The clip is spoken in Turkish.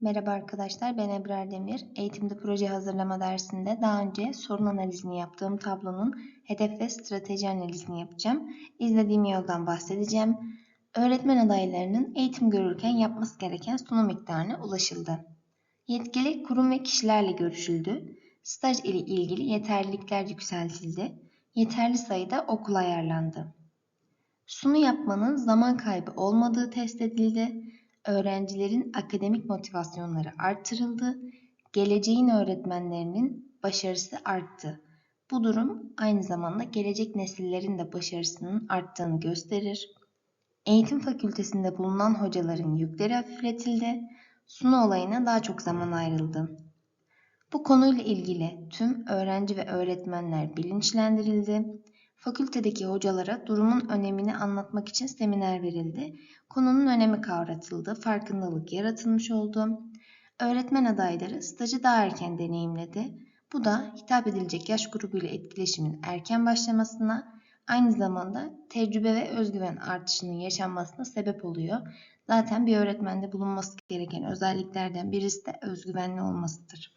Merhaba arkadaşlar, ben Ebrar Demir. Eğitimde proje hazırlama dersinde daha önce sorun analizini yaptığım tablonun hedef ve strateji analizini yapacağım. İzlediğim yoldan bahsedeceğim. Öğretmen adaylarının eğitim görürken yapması gereken sunum miktarına ulaşıldı. Yetkili kurum ve kişilerle görüşüldü. Staj ile ilgili yeterlilikler yükseltildi. Yeterli sayıda okul ayarlandı. Sunu yapmanın zaman kaybı olmadığı test edildi. Öğrencilerin akademik motivasyonları artırıldı. Geleceğin öğretmenlerinin başarısı arttı. Bu durum aynı zamanda gelecek nesillerin de başarısının arttığını gösterir. Eğitim fakültesinde bulunan hocaların yükleri hafifletildi. Sunu olayına daha çok zaman ayrıldı. Bu konuyla ilgili tüm öğrenci ve öğretmenler bilinçlendirildi. Fakültedeki hocalara durumun önemini anlatmak için seminer verildi. Konunun önemi kavratıldı, farkındalık yaratılmış oldu. Öğretmen adayları stajı daha erken deneyimledi. Bu da hitap edilecek yaş grubuyla etkileşimin erken başlamasına, aynı zamanda tecrübe ve özgüven artışının yaşanmasına sebep oluyor. Zaten bir öğretmende bulunması gereken özelliklerden birisi de özgüvenli olmasıdır.